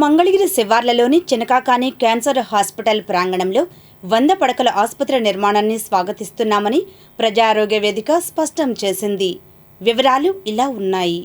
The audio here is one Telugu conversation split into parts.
మంగళగిరి శివార్లలోని చినకాకాని క్యాన్సర్ హాస్పిటల్ ప్రాంగణంలో వంద పడకల ఆసుపత్రి నిర్మాణాన్ని స్వాగతిస్తున్నామని ప్రజా ఆరోగ్య వేదిక స్పష్టం చేసింది. వివరాలు ఇలా ఉన్నాయి.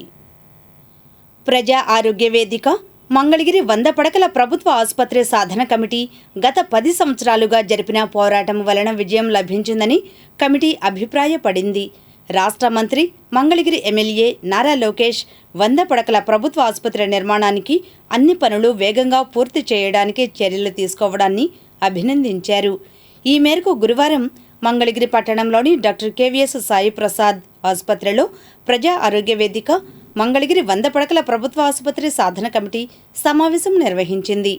ప్రజా ఆరోగ్య వేదిక మంగళగిరి వంద పడకల ప్రభుత్వ ఆసుపత్రి సాధన కమిటీ గత పది సంవత్సరాలుగా జరిపిన పోరాటం వలన విజయం లభించిందని కమిటీ అభిప్రాయపడింది. రాష్ట్ర మంత్రి మంగళగిరి ఎమ్మెల్యే నారా లోకేష్ వంద పడకల ప్రభుత్వ ఆసుపత్రి నిర్మాణానికి అన్ని పనులు వేగంగా పూర్తి చేయడానికి చర్యలు తీసుకోవడాన్ని అభినందించారు. ఈ మేరకు గురువారం మంగళగిరి పట్టణంలోని డాక్టర్ కెవిఎస్ సాయి ప్రసాద్ ఆసుపత్రిలో ప్రజా ఆరోగ్య వేదిక మంగళగిరి వంద పడకల ప్రభుత్వ ఆసుపత్రి సాధన కమిటీ సమావేశం నిర్వహించింది.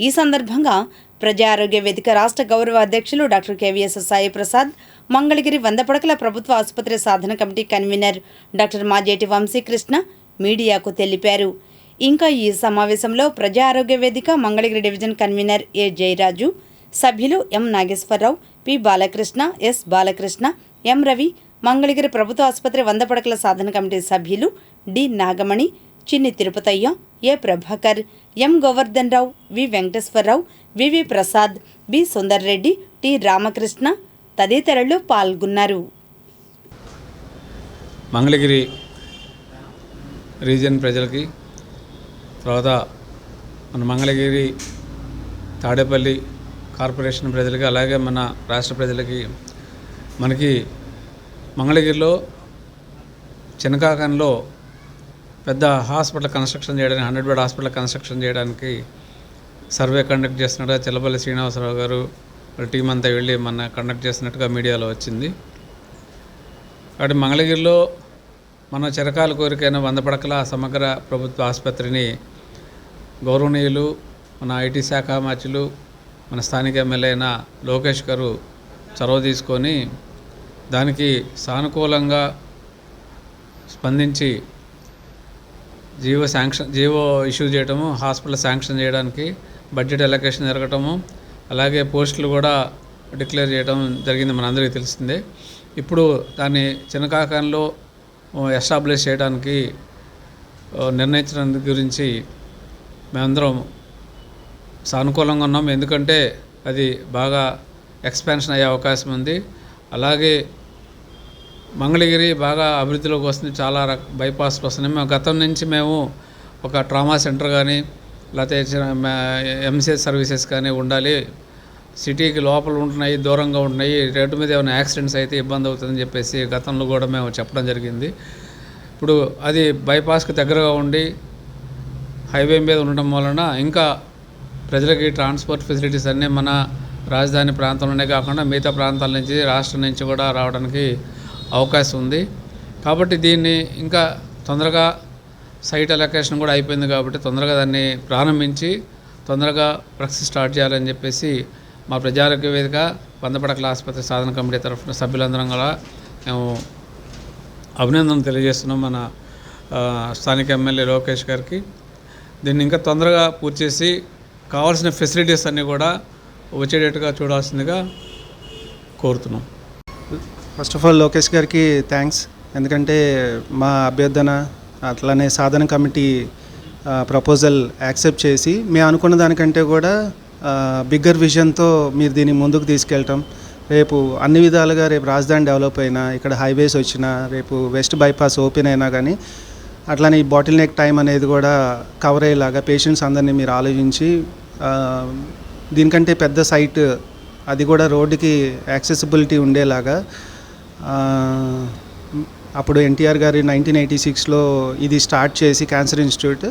ఈ సందర్భంగా ప్రజా ఆరోగ్య వేదిక రాష్ట్ర గౌరవ అధ్యక్షులు డాక్టర్ కెవిఎస్ సాయి ప్రసాద్ మంగళగిరి వంద పడకల ప్రభుత్వ ఆసుపత్రి సాధన committee convener doctor Majeti Vamsikrishna మీడియాకు తెలిపారు. ఇంకా ఈ సమావేశంలో ప్రజా ఆరోగ్య వేదిక Mangalagiri division convener A Jayaraju సభ్యులు M Nageswararao P Balakrishna S Balakrishna M Ravi Mangalagiri ప్రభుత్వ ఆసుపత్రి వంద పడకల సాధన కమిటీ సభ్యులు D Nagamani Chinni Tirupataiah A Prabhakar M Govardhan Rao V Venkateswararao VV Prasad B Sundar Reddy T Ramakrishna తదితరులు పాల్గొన్నారు. మంగళగిరి రీజియన్ ప్రజలకి తర్వాత మన మంగళగిరి తాడేపల్లి కార్పొరేషన్ ప్రజలకి అలాగే మన రాష్ట్ర ప్రజలకి మనకి మంగళగిరిలో చినకాకంలో పెద్ద హాస్పిటల్ కన్స్ట్రక్షన్ చేయడానికి హండ్రెడ్ బెడ్ హాస్పిటల్ కన్స్ట్రక్షన్ చేయడానికి సర్వే కండక్ట్ చేసినట్టుగా చిలపల్లి శ్రీనివాసరావు గారు టీం అంతా వెళ్ళి మన కండక్ట్ చేస్తున్నట్టుగా మీడియాలో వచ్చింది. కాబట్టి మంగళగిరిలో మన చిరకాల కోరికైన వంద పడకల సమగ్ర ప్రభుత్వ ఆసుపత్రిని గౌరవనీయులు మన ఐటీ శాఖ మార్చులు మన స్థానిక ఎమ్మెల్యే అయిన లోకేష్ గారు చొరవ తీసుకొని దానికి సానుకూలంగా స్పందించి G O sanction G O issue చేయటము హాస్పిటల్ శాంక్షన్ చేయడానికి బడ్జెట్ ఎలకేషన్ జరగటము అలాగే పోస్టులు కూడా డిక్లేర్ చేయడం జరిగింది మనందరికీ తెలిసిందే. ఇప్పుడు దాన్ని చిన్నకాకంలో ఎస్టాబ్లిష్ చేయడానికి నిర్ణయించడం గురించి మేమందరం సానుకూలంగా ఉన్నాం. ఎందుకంటే అది బాగా ఎక్స్పాన్షన్ అయ్యే అవకాశం ఉంది. అలాగే మంగళగిరి బాగా అభివృద్ధిలోకి వస్తుంది. చాలా రక బైపాస్ వస్తున్నాయి మేము గతం నుంచి మేము ఒక ట్రామా సెంటర్ కానీ లేకపోతే ఎంసీఎస్ సర్వీసెస్ కానీ ఉండాలి. సిటీకి లోపల ఉంటున్నాయి దూరంగా ఉంటున్నాయి. రేటు మీద ఏమైనా యాక్సిడెంట్స్ అయితే ఇబ్బంది అవుతుందని చెప్పేసి గతంలో కూడా మేము చెప్పడం జరిగింది. ఇప్పుడు అది బైపాస్కి దగ్గరగా ఉండి హైవే మీద ఉండడం వలన ఇంకా ప్రజలకి ట్రాన్స్పోర్ట్ ఫెసిలిటీస్ అన్నీ మన రాజధాని ప్రాంతంలోనే కాకుండా మిగతా ప్రాంతాల నుంచి రాష్ట్రం నుంచి కూడా రావడానికి అవకాశం ఉంది. కాబట్టి దీన్ని ఇంకా తొందరగా సైట్ అలొకేషన్ కూడా అయిపోయింది కాబట్టి తొందరగా దాన్ని ప్రారంభించి తొందరగా ప్రక్సి స్టార్ట్ చేయాలని చెప్పేసి మా ప్రజారోగ్య వేదిక వందపడకల ఆసుపత్రి సాధన కమిటీ తరఫున సభ్యులందరం కూడా మేము అభినందన తెలియజేస్తున్నాం మన స్థానిక ఎమ్మెల్యే లోకేష్ గారికి. దీన్ని ఇంకా తొందరగా పూర్తి చేసి కావాల్సిన ఫెసిలిటీస్ అన్నీ కూడా వచ్చేటట్టుగా చూడాల్సిందిగా కోరుతున్నాం. ఫస్ట్ ఆఫ్ ఆల్ లోకేష్ గారికి థ్యాంక్స్. ఎందుకంటే మా అభ్యర్థన అట్లానే సాధన కమిటీ ప్రపోజల్ యాక్సెప్ట్ చేసి మేము అనుకున్న దానికంటే కూడా బిగ్గర్ విజన్తో మీరు దీన్ని ముందుకు తీసుకెళ్ళటం. రేపు అన్ని విధాలుగా రేపు రాజధాని డెవలప్ అయినా ఇక్కడ హైవేస్ వచ్చినా రేపు వెస్ట్ బైపాస్ ఓపెన్ అయినా కానీ అట్లానే ఈ బాటిల్ నెక్ టైం అనేది కూడా కవర్ అయ్యేలాగా పేషెంట్స్ అందరినీ మీరు ఆలోచించి దీనికంటే పెద్ద సైట్ అది కూడా రోడ్డుకి యాక్సెసిబిలిటీ ఉండేలాగా అప్పుడు ఎన్టీఆర్ గారి నైన్టీన్ ఎయిటీ సిక్స్లో ఇది స్టార్ట్ చేసి క్యాన్సర్ ఇన్స్టిట్యూట్.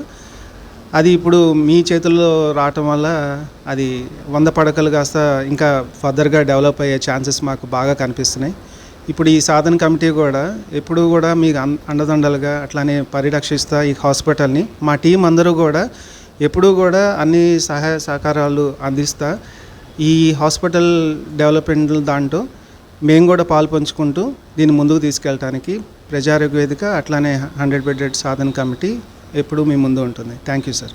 అది ఇప్పుడు మీ చేతుల్లో రావటం వల్ల అది వంద పడకలు కాస్త ఇంకా ఫర్దర్గా డెవలప్ అయ్యే ఛాన్సెస్ మాకు బాగా కనిపిస్తున్నాయి. ఇప్పుడు ఈ సాధన కమిటీ కూడా ఎప్పుడు కూడా మీకు అన్- అండదండలుగా అట్లానే పరిరక్షిస్తా ఈ హాస్పిటల్ని. మా టీం అందరూ కూడా ఎప్పుడూ కూడా అన్ని సహాయ సహకారాలు అందిస్తా. ఈ హాస్పిటల్ డెవలప్మెంట్ దాంట్లో మేము కూడా పాలు పంచుకుంటూ దీన్ని ముందుకు తీసుకెళ్ళడానికి ప్రజారోగ్య వేదిక అట్లానే హండ్రెడ్ బెడెడ్ సాధన కమిటీ ఎప్పుడూ మీ ముందు ఉంటుంది. Thank you sir.